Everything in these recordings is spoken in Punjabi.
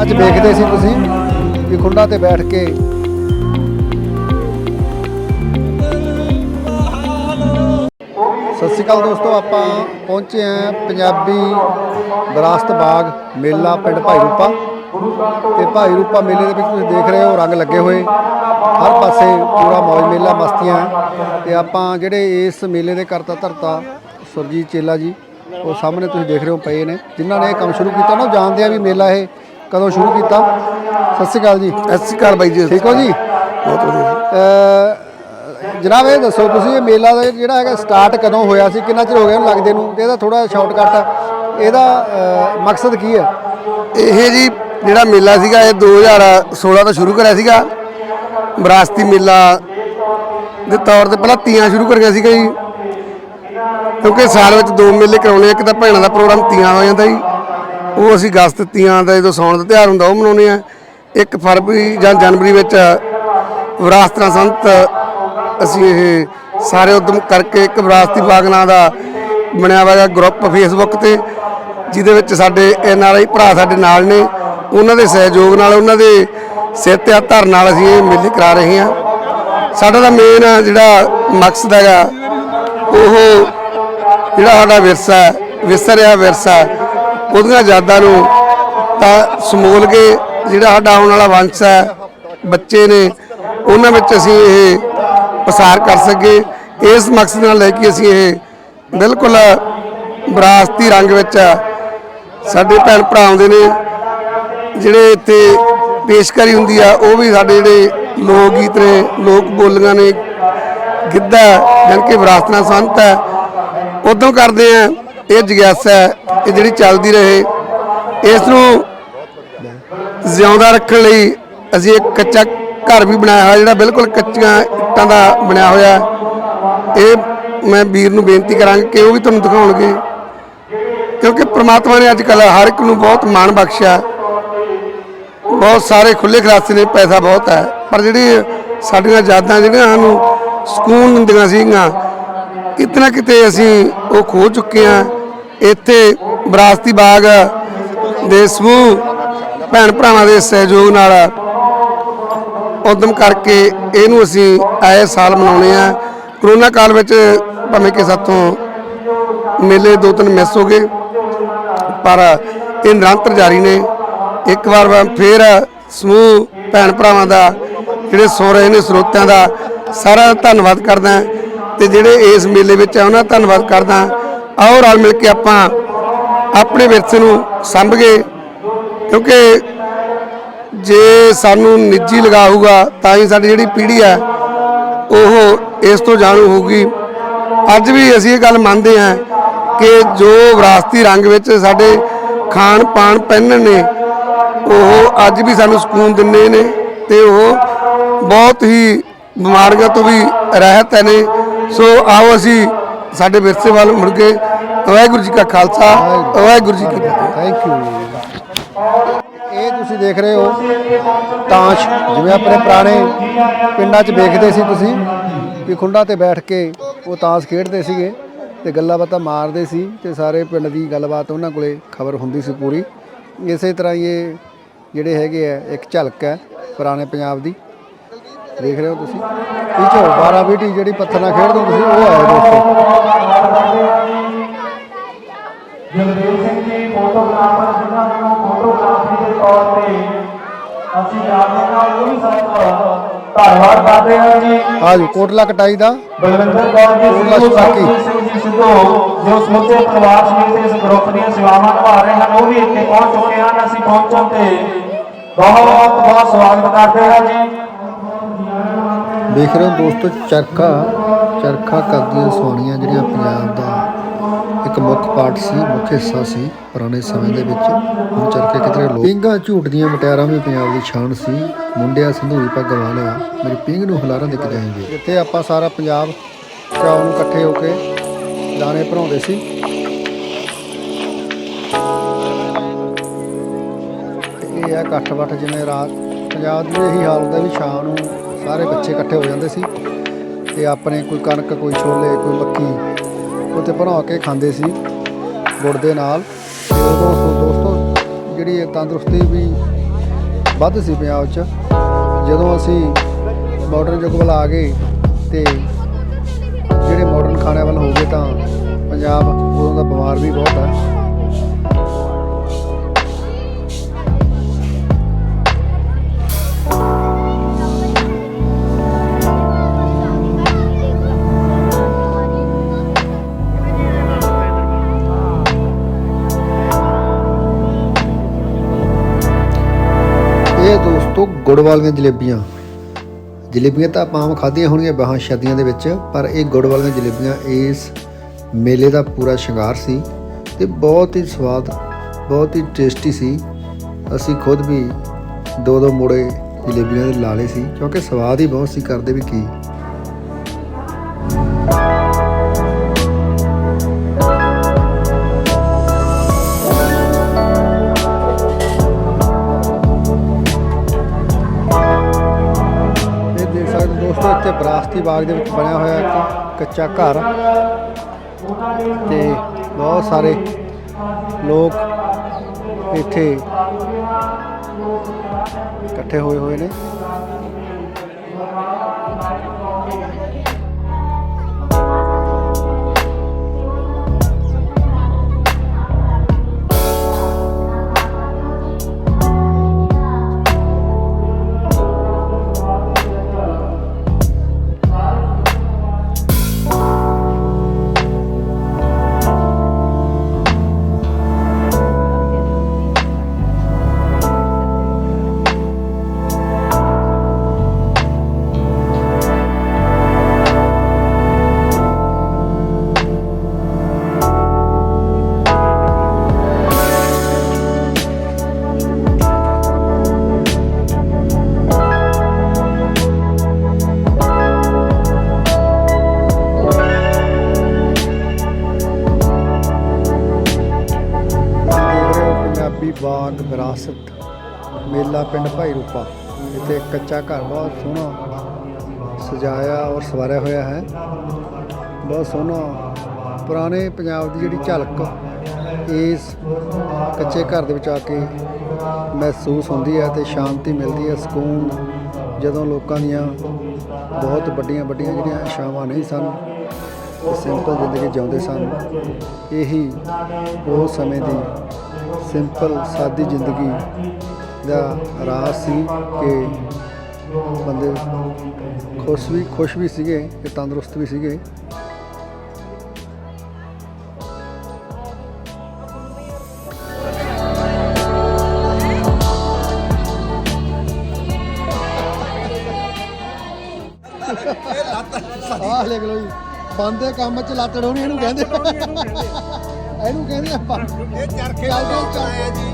ਅੱਜ ਵੇਖਦੇ ਸੀ ਤੁਸੀਂ ਕਿ ਖੁੰਡਾ ਤੇ ਬੈਠ ਕੇ। ਸਤਿ ਸ਼੍ਰੀ ਅਕਾਲ ਦੋਸਤੋ, ਆਪਾਂ ਪਹੁੰਚੇ ਆਂ ਪੰਜਾਬੀ ਵਿਰਾਸਤ ਬਾਗ ਮੇਲਾ ਪਿੰਡ ਭਾਈ ਰੂਪਾ। ਤੇ ਭਾਈ ਰੂਪਾ ਮੇਲੇ ਦੇ ਵਿੱਚ ਤੁਸੀਂ ਦੇਖ ਰਹੇ ਹੋ, ਰੰਗ ਲੱਗੇ ਹੋਏ। ਹਰ ਪਾਸੇ ਪੂਰਾ ਮੌਜ ਮੇਲਾ, ਮਸਤੀਆਂ। ਤੇ ਆਪਾਂ ਜਿਹੜੇ ਇਸ ਮੇਲੇ ਦੇ ਕਰਤਾ ਧਰਤਾ ਸੁਰਜੀਤ ਚੇਲਾ ਜੀ ਉਹ ਸਾਹਮਣੇ ਤੁਸੀਂ ਦੇਖ ਰਹੇ ਹੋ ਪਏ ਨੇ। ਜਿਨ੍ਹਾਂ ਨੇ ਇਹ ਕੰਮ ਸ਼ੁਰੂ ਕੀਤਾ ਨਾ ਉਹ ਜਾਣਦੇ ਆ ਵੀ ਮੇਲਾ ਇਹ ਕਦੋਂ ਸ਼ੁਰੂ ਕੀਤਾ। ਸਤਿ ਸ਼੍ਰੀ ਅਕਾਲ ਜੀ। ਸਤਿ ਸ਼੍ਰੀ ਅਕਾਲ ਬਾਈ ਜੀ। ਠੀਕ ਹੋ ਜੀ? ਬਹੁਤ ਵਧੀਆ ਜਨਾਬ ਇਹ ਦੱਸੋ ਤੁਸੀਂ ਇਹ ਮੇਲਾ ਦਾ ਜਿਹੜਾ ਹੈਗਾ ਸਟਾਰਟ ਕਦੋਂ ਹੋਇਆ ਸੀ? ਕਿੰਨਾ ਚਿਰ ਹੋ ਗਿਆ ਇਹਨੂੰ ਲੱਗਦੇ ਨੂੰ? ਤੇ ਇਹਦਾ ਥੋੜਾ ਸ਼ਾਰਟਕਟ ਇਹਦਾ ਮਕਸਦ ਕੀ ਹੈ? ਇਹ ਜੀ ਜਿਹੜਾ ਮੇਲਾ ਸੀਗਾ ਇਹ 2016 ਤੋਂ ਸ਼ੁਰੂ ਕਰਿਆ ਸੀਗਾ। ਵਿਰਾਸਤੀ ਮੇਲਾ ਦੇ ਤੌਰ ਤੇ ਪਹਿਲਾਂ ਤੀਆਂ ਸ਼ੁਰੂ ਕਰੀਆਂ ਸੀਗਾ ਜੀ। ਕਿਉਂਕਿ ਸਾਲ ਵਿੱਚ ਦੋ ਮੇਲੇ ਕਰਾਉਣੇ ਆ, ਇੱਕ ਤਾਂ ਭੈਣਾਂ ਦਾ ਪ੍ਰੋਗਰਾਮ ਤੀਆਂ ਹੋ ਜਾਂਦਾ ਜੀ। ਉਹ ਅਸੀਂ ਅਗਸਤ ਤੀਆਂ ਦਾ ਜਦੋਂ ਸੌਣ ਦਾ ਤਿਉਹਾਰ ਹੁੰਦਾ, ਉਹ ਮਨਾਉਂਦੇ ਆ। ਇੱਕ ਫਰਵਰੀ ਜਾਂ ਜਨਵਰੀ ਵਿੱਚ ਵਿਰਾਸਤਾਂ ਸੰਤ ਅਸੀਂ ਇਹ ਸਾਰੇ ਉਦਮ ਕਰਕੇ ਇੱਕ ਵਿਰਾਸਤੀ ਬਾਗ ਨਾਂ ਦਾ ਬਣਿਆ ਹੋਇਆ ਗਰੁੱਪ ਫੇਸਬੁੱਕ ਤੇ, ਜਿਹਦੇ ਵਿੱਚ ਸਾਡੇ ਐਨ ਆਰ ਆਈ ਭਰਾ ਸਾਡੇ ਨਾਲ ਨੇ। ਉਹਨਾਂ ਦੇ ਸਹਿਯੋਗ ਨਾਲ, ਉਹਨਾਂ ਦੇ ਸਿਰ ਤੇ ਹੱਥ ਧਰਨ ਨਾਲ ਅਸੀਂ ਇਹ ਮੇਲੇ ਕਰਾ ਰਹੇ ਹਾਂ। ਸਾਡਾ ਦਾ ਮੇਨ ਜਿਹੜਾ ਮਕਸਦ ਹੈਗਾ, ਉਹ ਜਿਹੜਾ ਸਾਡਾ ਵਿਰਸਾ ਹੈ, ਵਿਸਰਿਆ ਵਿਰਸਾ ਉਹਦੀਆਂ ਯਾਦਾਂ ਨੂੰ ਤਾਂ ਸਮੋਲ ਕੇ ਜਿਹੜਾ ਸਾਡਾ ਆਉਣ ਵਾਲਾ ਵੰਸ਼ ਹੈ ਬੱਚੇ ਨੇ ਉਹਨਾਂ ਵਿੱਚ ਅਸੀਂ ਇਹ ਪਸਾਰ ਕਰ ਸਕੇ ਇਸ ਮਕਸਦ ਨਾਲ ਲੈ ਕੇ ਅਸੀਂ ਇਹ ਬਿਲਕੁਲ ਵਿਰਾਸਤੀ ਰੰਗ ਵਿੱਚ ਸਾਡੇ ਭੈਣ ਭਰਾ ਆਉਂਦੇ ਨੇ ਜਿਹੜੇ ਇੱਥੇ ਪੇਸ਼ਕਾਰੀ ਹੁੰਦੀ ਆ ਉਹ ਵੀ ਸਾਡੇ ਜਿਹੜੇ ਲੋਕ ਗੀਤ ਨੇ ਲੋਕ ਬੋਲੀਆਂ ਨੇ ਗਿੱਧਾ ਜਾਣੀ ਕਿ ਵਿਰਾਸਤ ਨਾਲ ਸੰਬੰਧਿਤ ਹੈ। ਉਦੋਂ ਕਰਦੇ ਆ ਇਹ ਜਗਿਆਸਾ ਹੈ, ਇਹ ਜਿਹੜੀ ਚੱਲਦੀ ਰਹੇ। ਇਸ ਨੂੰ ਜਿਉਂਦਾ ਰੱਖਣ ਲਈ ਅਸੀਂ ਇੱਕ ਕੱਚਾ ਘਰ ਵੀ ਬਣਾਇਆ ਹੋਇਆ ਜਿਹੜਾ ਬਿਲਕੁਲ ਕੱਚੀਆਂ ਇੱਟਾਂ ਦਾ ਬਣਿਆ ਹੋਇਆ। ਇਹ ਮੈਂ ਵੀਰ ਨੂੰ ਬੇਨਤੀ ਕਰਾਂਗਾ ਕਿ ਉਹ ਵੀ ਤੁਹਾਨੂੰ ਦਿਖਾਉਣਗੇ। ਕਿਉਂਕਿ ਪ੍ਰਮਾਤਮਾ ਨੇ ਅੱਜ ਕੱਲ੍ਹ ਹਰ ਇੱਕ ਨੂੰ ਬਹੁਤ ਮਾਣ ਬਖਸ਼ਿਆ। ਬਹੁਤ ਸਾਰੇ ਖੁੱਲੇ ਖਲਾਸੇ ਨੇ ਪੈਸਾ ਬਹੁਤ ਹੈ। ਪਰ ਜਿਹੜੀ ਸਾਡੀਆਂ ਯਾਦਾਂ ਜਿਹੜੀਆਂ ਸਾਨੂੰ ਸਕੂਨ ਦਿੰਦੀਆਂ ਸੀਗੀਆਂ ਕਿਤੇ ਨਾ ਕਿਤੇ ਅਸੀਂ ਉਹ ਖੋ ਚੁੱਕੇ ਹਾਂ। ਇੱਥੇ ਵਿਰਾਸਤੀ ਬਾਗ ਦੇ ਸਮੂਹ ਭੈਣ ਭਰਾਵਾਂ ਦੇ ਸਹਿਯੋਗ ਨਾਲ ਉਦਮ ਕਰਕੇ ਇਹਨੂੰ ਅਸੀਂ ਆਏ ਸਾਲ ਮਨਾਉਣੇ ਆ ਕਰੋਨਾ ਕਾਲ ਵਿੱਚ ਭਾਵੇਂ ਕਿ ਸਾਥੋਂ ਮੇਲੇ ਦੋ ਤਿੰਨ ਮਿਸ ਹੋ ਗਏ, ਪਰ ਇਹ ਨਿਰੰਤਰ ਜਾਰੀ ਨੇ। ਇੱਕ ਵਾਰ ਮੈਂ ਫੇਰ ਸਮੂਹ ਭੈਣ ਭਰਾਵਾਂ ਦਾ, ਜਿਹੜੇ ਸੋ ਰਹੇ ਨੇ, ਸਰੋਤਿਆਂ ਦਾ ਸਾਰਾ ਧੰਨਵਾਦ ਕਰਦਾ ਤੇ ਜਿਹੜੇ ਇਸ ਮੇਲੇ ਵਿੱਚ ਆ, ਉਹਨਾਂ ਦਾ ਧੰਨਵਾਦ ਕਰਦਾ ਆਓ ਰਲ ਮਿਲ ਕੇ ਆਪਾਂ ਆਪਣੇ ਵਿਰਸੇ ਨੂੰ ਸੰਭਗੇ ਕਿਉਂਕਿ ਜੇ ਸਾਨੂੰ ਨਿੱਜੀ ਲਗਾਊਗਾ ਤਾਂ ਹੀ ਸਾਡੀ ਜਿਹੜੀ ਪੀੜ੍ਹੀ ਹੈ, ਉਹ ਇਸ ਤੋਂ ਜਾਣੂ ਹੋਊਗੀ। ਅੱਜ ਵੀ ਅਸੀਂ ਇਹ ਗੱਲ ਮੰਨਦੇ ਹਾਂ ਕਿ ਜੋ ਵਿਰਾਸਤੀ ਰੰਗ ਵਿੱਚ ਸਾਡੇ ਖਾਣ ਪਾਣ ਪਹਿਨਣ ਨੇ, ਉਹ ਅੱਜ ਵੀ ਸਾਨੂੰ ਸਕੂਨ ਦਿੰਦੇ ਨੇ ਤੇ ਉਹ ਬਹੁਤ ਹੀ ਬਿਮਾਰੀਆਂ ਤੋਂ ਵੀ ਰਹਿਤ ਨੇ। ਸੋ ਆਓ ਅਸੀਂ ਸਾਡੇ ਵਿਰਸੇ ਵੱਲ ਮੁੜ ਕੇ। ਵਾਹਿਗੁਰੂ ਜੀ ਕਾ ਖਾਲਸਾ, ਵਾਹਿਗੁਰੂ ਜੀ ਕੀ ਫਤਿਹ। ਥੈਂਕ ਯੂ ਇਹ ਤੁਸੀਂ ਦੇਖ ਰਹੇ ਹੋ ਤਾਸ਼, ਜਿਵੇਂ ਆਪਣੇ ਪੁਰਾਣੇ ਪਿੰਡਾਂ 'ਚ ਵੇਖਦੇ ਸੀ ਤੁਸੀਂ ਵੀ ਖੁੰਡਾ ਤੇ ਬੈਠ ਕੇ ਉਹ ਤਾਸ਼ ਖੇਡਦੇ ਸੀਗੇ ਤੇ ਗੱਲਾਂ ਬਾਤਾਂ ਮਾਰਦੇ ਸੀ ਤੇ ਸਾਰੇ ਪਿੰਡ ਦੀ ਗੱਲਬਾਤ ਉਹਨਾਂ ਕੋਲੇ ਖਬਰ ਹੁੰਦੀ ਸੀ ਪੂਰੀ। ਇਸੇ ਤਰ੍ਹਾਂ ਹੀ ਇਹ ਜਿਹੜੇ ਹੈਗੇ ਆ, ਇੱਕ ਝਲਕ ਹੈ ਪੁਰਾਣੇ ਪੰਜਾਬ ਦੀ। ਦੇਖ ਰਹੇ ਹੋ ਤੁਸੀਂ? ਪਿੱਛੋਂ 12 ਬੀਟੀ ਜਿਹੜੀ ਪੱਥਰ ਨਾਲ ਖੇਡਦੇ ਹੁੰਦੇ ਸੀ ਉਹ ਆਏ ਦੋਸਤੋ ਜਗਦੇਵ ਸਿੰਘ ਜੀ ਫੋਟੋਗ੍ਰਾਫਰ ਜਿਨ੍ਹਾਂ ਨੂੰ ਫੋਟੋਗ੍ਰਾਫੀ ਦੇ ਤੌਰ ਤੇ ਅਸੀਂ ਆਪਣੇ ਨਾਲ ਉਹ ਵੀ ਸਭ ਧੰਨਵਾਦ ਕਰਦੇ ਹਾਂ ਜੀ। ਆਜੋ ਕੋਟਲਾ ਕਟਾਈ ਦਾ। ਬਲਵਿੰਦਰ ਕੌਰ ਜੀ ਸਿੱਧੂ। ਸਰਜੀਤ ਸਿੰਘ ਜੀ ਸਿੱਧੂ ਜੋ ਸਮੁੱਚੇ ਪਰਿਵਾਰ ਸਮੇਤ ਇਸ ਗਰੁੱਪ ਦੀਆਂ ਸੇਵਾਵਾਂ ਨਿਭਾ ਰਹੇ ਹਨ ਉਹ ਵੀ ਇੱਥੇ ਪਹੁੰਚ ਚੁੱਕੇ ਹਨ। ਅਸੀਂ ਪਹੁੰਚਣ ਤੇ ਬਹੁਤ ਬਹੁਤ ਸਵਾਗਤ ਕਰਦੇ ਹਾਂ ਜੀ। ਵੇਖ ਰਹੇ ਹੋ ਦੋਸਤੋ, ਚਰਖਾ ਚਰਖਾ ਕਰਦੀਆਂ ਸੋਹਣੀਆਂ ਜਿਹੜੀਆਂ ਪੰਜਾਬ ਦਾ ਇੱਕ ਮੁੱਖ ਪਾਰਟ ਸੀ, ਮੁੱਖ ਹਿੱਸਾ ਸੀ ਪੁਰਾਣੇ ਸਮੇਂ ਦੇ ਵਿੱਚ। ਹੁਣ ਚਰਖੇ ਕਿਤੇ ਲੋਕ ਪਿੰਗਾ ਝੂਟਦੀਆਂ ਮਟਿਆਰਾਂ ਵੀ ਪੰਜਾਬ ਦੀ ਸ਼ਾਨ ਸੀ। ਮੁੰਡਿਆ ਸੰਧੂਰੀ ਪੱਗ ਵਾਲਿਆ ਮੇਰੀ ਪਿੰਗ ਨੂੰ ਹਲਾਰਾਂ ਦੇ ਕੇ ਜਾਏਂਗੇ। ਜਿੱਥੇ ਆਪਾਂ ਸਾਰਾ ਪੰਜਾਬ ਚਾਉ ਨੂੰ ਇਕੱਠੇ ਹੋ ਕੇ ਦਾਣੇ ਭਰਾਉਂਦੇ ਸੀ। ਇਹ ਆ ਇਕੱਠ ਵੱਠ ਜਿਵੇਂ ਰਾਤ ਪੰਜਾਬ ਦੀ ਇਹੀ ਹਾਲਤ ਹੈ ਵੀ ਸ਼ਾਮ ਨੂੰ ਸਾਰੇ ਬੱਚੇ ਇਕੱਠੇ ਹੋ ਜਾਂਦੇ ਸੀ ਤੇ ਆਪਣੇ ਕੋਈ ਕਣਕ, ਕੋਈ ਛੋਲੇ, ਕੋਈ ਮੱਕੀ, ਉਹ ਉੱਤੇ ਬਣਾ ਕੇ ਖਾਂਦੇ ਸੀ ਗੁੜ ਦੇ ਨਾਲ। ਤੇ ਦੋਸਤੋ, ਜਿਹੜੀ ਤੰਦਰੁਸਤੀ ਵੀ ਵੱਧ ਸੀ ਪੰਜਾਬ 'ਚ, ਜਦੋਂ ਅਸੀਂ ਮਾਡਰਨ ਯੁੱਗ ਵੱਲ ਆ ਗਏ ਤੇ ਜਿਹੜੇ ਮਾਡਰਨ ਖਾਣੇ ਵੱਲ ਹੋ ਗਏ ਤਾਂ ਪੰਜਾਬ ਉਦੋਂ ਦਾ ਬਿਮਾਰ ਵੀ ਬਹੁਤ ਹੈ ਗੁੜ ਵਾਲੀਆਂ ਜਲੇਬੀਆਂ। ਜਲੇਬੀਆਂ ਤਾਂ ਆਪਾਂ ਆਮ ਖਾਧੀਆਂ ਹੋਣਗੀਆਂ ਬਾਹਾਂ ਸ਼ਾਦੀਆਂ ਦੇ ਵਿੱਚ, ਪਰ ਇਹ ਗੁੜ ਵਾਲੀਆਂ ਜਲੇਬੀਆਂ, ਇਸ ਮੇਲੇ ਦਾ ਪੂਰਾ ਸ਼ਿੰਗਾਰ ਸੀ ਤੇ ਬਹੁਤ ਹੀ ਸਵਾਦ, ਬਹੁਤ ਹੀ ਟੇਸਟੀ ਸੀ। ਅਸੀਂ ਖੁਦ ਵੀ ਦੋ ਦੋ ਮੋੜੇ ਜਲੇਬੀਆਂ ਦੇ ਲਾ ਲਏ ਸੀ, ਕਿਉਂਕਿ ਸਵਾਦ ਹੀ ਬਹੁਤ ਸੀ ਕਰਦੇ ਵੀ ਕੀ। ਇੱਥੇ ਬਾਗ ਦੇ ਵਿੱਚ ਬਣਿਆ ਹੋਇਆ ਇੱਕ ਕੱਚਾ ਘਰ ਤੇ ਬਹੁਤ ਸਾਰੇ ਲੋਕ ਇੱਥੇ ਇਕੱਠੇ ਹੋਏ ਹੋਏ ਨੇ। ਵਿਰਾਸਤ ਮੇਲਾ ਪਿੰਡ ਭਾਈ ਰੂਪਾ। ਇੱਥੇ ਕੱਚਾ ਘਰ ਬਹੁਤ ਸੋਹਣਾ ਸਜਾਇਆ ਔਰ ਸਵਾਰਿਆ ਹੋਇਆ ਹੈ। ਬਹੁਤ ਸੋਹਣਾ ਪੁਰਾਣੇ ਪੰਜਾਬ ਦੀ ਜਿਹੜੀ ਝਲਕ ਇਸ ਕੱਚੇ ਘਰ ਦੇ ਵਿੱਚ ਆ ਕੇ ਮਹਿਸੂਸ ਹੁੰਦੀ ਹੈ ਤੇ ਸ਼ਾਂਤੀ ਮਿਲਦੀ ਹੈ। ਸਕੂਨ ਜਦੋਂ ਲੋਕਾਂ ਦੀਆਂ ਬਹੁਤ ਵੱਡੀਆਂ ਵੱਡੀਆਂ ਜਿਹੜੀਆਂ ਇਛਾਵਾਂ ਨਹੀਂ ਸਨ ਸਿੰਪਲ ਜ਼ਿੰਦਗੀ ਜਿਉਂਦੇ ਸਨ, ਇਹੀ ਉਹ ਸਮੇਂ ਦੀ ਸਿੰਪਲ ਸਾਦੀ ਜ਼ਿੰਦਗੀ ਦਾ ਰਾਜ ਸੀ ਕਿ ਬੰਦੇ ਖੁਸ਼ ਵੀ ਖੁਸ਼ ਵੀ ਸੀਗੇ ਤੇ ਤੰਦਰੁਸਤ ਵੀ ਸੀਗੇ। ਆਹ ਲਿਖ ਲਓ ਜੀ, ਬੰਦੇ ਕੰਮ ਚ ਲੱਤ ਡਾਉਣੀ ਇਹਨੂੰ ਕਹਿੰਦੇ। ਇਹਨੂੰ ਕਹਿੰਦੇ ਆਪਾਂ। ਇਹ ਚਰਖੇ ਦਾ ਆਇਆ ਜੀ।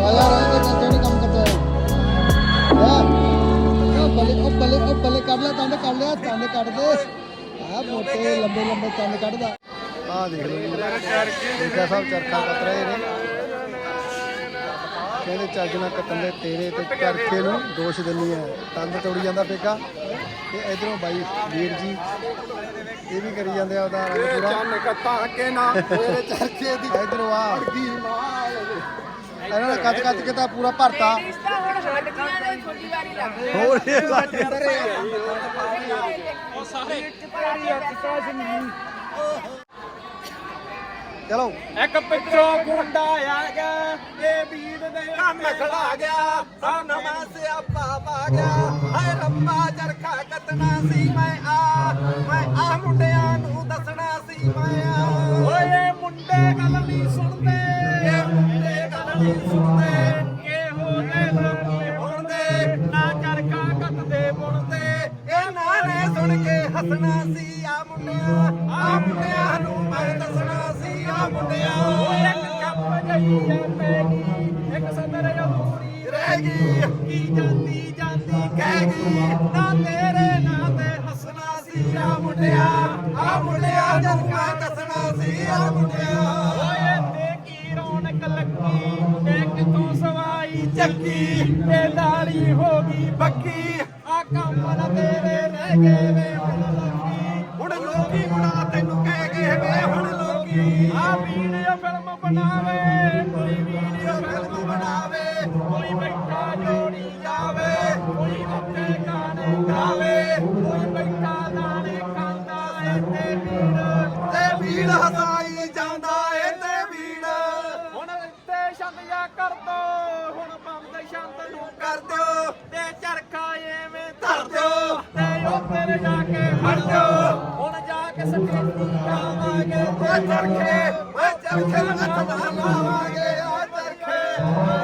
ਆ ਯਾਰ ਇਹ ਤਾਂ ਕਿਹੜੇ ਕੰਮ ਕਰਦਾ ਹੈ। ਉਹ ਬੱਲੇ ਉਹ ਬੱਲੇ ਉਹ ਬੱਲੇ ਕੱਢ ਲੈ ਤੰਦ ਕੱਢ ਲਿਆ ਤੰਦ ਕੱਢ ਦੇ। ਆ ਮੋਟੇ ਲੰਬੇ ਲੰਬੇ ਤੰਦ ਕੱਢਦਾ। ਆ ਦੇਖ ਲਓ ਜੀ। ਦੇਖਿਆ ਸਭ ਚਰਖਾ ਕੱਤ ਰਹੇ ਨੇ। ਕਹਿੰਦੇ ਚੱਜ ਨਾਲ ਕੱਟਣ ਦੇ ਤੇਰੇ ਤੇ ਚਰਖੇ ਨੂੰ ਦੋਸ਼ ਦਿੰਨੀ ਹੈ ਤੰਦ ਤੋੜੀ ਜਾਂਦਾ ਪੇਕਾ। ਤੇ ਇਧਰੋਂ ਬਾਈ ਵੀਰ ਜੀ ਇਹ ਵੀ ਕਰੀ ਜਾਂਦੇ ਆ ਉਹਦਾ ਰੰਗ ਪੂਰਾ। ਚੰਨ ਕੱਤਾ ਕੇ ਨਾ ਮੇਰੇ ਚਰਖੇ ਦੀ ਇਧਰੋਂ ਆ। ਇਹਨਾਂ ਨੇ ਕੱਚ ਕੱਚ ਕੇ ਤਾਂ ਪੂਰਾ ਭਰਤਾ। ਹੋਰ ਇਹ ਉਹ ਸਾਰੇ ਚਲੋ। ਇੱਕ ਪਿੱਛੋਂ ਗੁੰਡਾ ਆ ਗਿਆ, ਇਹ ਵੀਰ ਦੇ ਕੰਮ ਖੜਾ ਗਿਆ। ਸਾ ਨਵਾਂ ਸਿਆਪਾ ਪਾ ਗਿਆ। ਹਾਏ ਰੱਬਾ, ਚਰਖਾ ਕਤਨਾ ਸੀ ਮੈਂ ਆ ਸੀ ਆ ਇੱਕ ਕੱਪ ਗਈ ਐ ਇੱਕ ਸਦਰ ਅਧੂਰੀ ਰਹਿ ਗਈ ਕੀ ਜਾਂਦੀ ਜਾਂਦੀ ਕਹਿ ਗਈ ਨਾ ਤੇਰੇ ਨਾਂ ਤੇ ਹੱਸਣਾ ਸੀ ਆ ਮੁੰਡਿਆ ਆ ਮੁੰਡਿਆ ਜਦ ਮੈਂ ਦੱਸਣਾ ਸੀ ਆ ਮੁੰਡਿਆ। ਓਏ ਤੇ ਕੀ ਰੌਣਕ ਲੱਗੀ ਇੱਕ ਤੂੰ ਸਵਾਈ ਚੱਕੀ, ਤੇ ਲਾਲੀ ਹੋ ਗਈ ਬੱਕੀ ਆ ਕੰਮ ਨਾ ਤੇਰੇ ਰਹਿ ਗਏ ਵੇ ਹੁਣ ਲੋਕੀ। ਹੁਣ ਲੋਕੀ ਬੁੜਾ ਤੈਨੂੰ ਕਹਿ ਗਏ ਵੇ ਹੁਣ ਲੋਕੀ। ਆ ਪੀਣ ਬਣਾਵੇ, ਕੋਈ ਵੀਡੀਓ ਫਿਲਮ ਬਣਾਵੇ, ਕੋਈ ਬੈਠਾ ਜੋੜੀ ਜਾਵੇ, ਕੋਈ ਉੱਤੇ ਗਾਣੇ ਗਾਵੇ, ਕੋਈ ਬੈਠਾ ਦਾਣੇ ਖਾਂਦਾ ਏ ਤੇ ਵੀੜ ਤੇ ਵੀੜ ਹਸਾਈ ਜਾਂਦਾ ਏ ਤੇ ਵੀੜ ਹੁਣ ਤੇ ਛੰਦਿਆ ਕਰ ਦੋ, ਹੁਣ ਬੰਦ ਛੰਦ ਨੂੰ ਕਰ ਦਿਓ, ਤੇ ਚਰਖਾ ਐਵੇਂ ਧਰ ਦਿਓ, ਤੇ ਉੱਪਰ ਜਾ ਕੇ ਫੜ ਦਿਓ। ਹੁਣ ਜਾ ਕੇ ਸਟੇਜੀ ਲਾਵਾਂਗੇ ਤੇ ਚਰਖੇ ਓਏ ਚਰਖੇ ਹੱਥ ਮਾਰਾਂਗੇ ਆ ਚਰਖੇ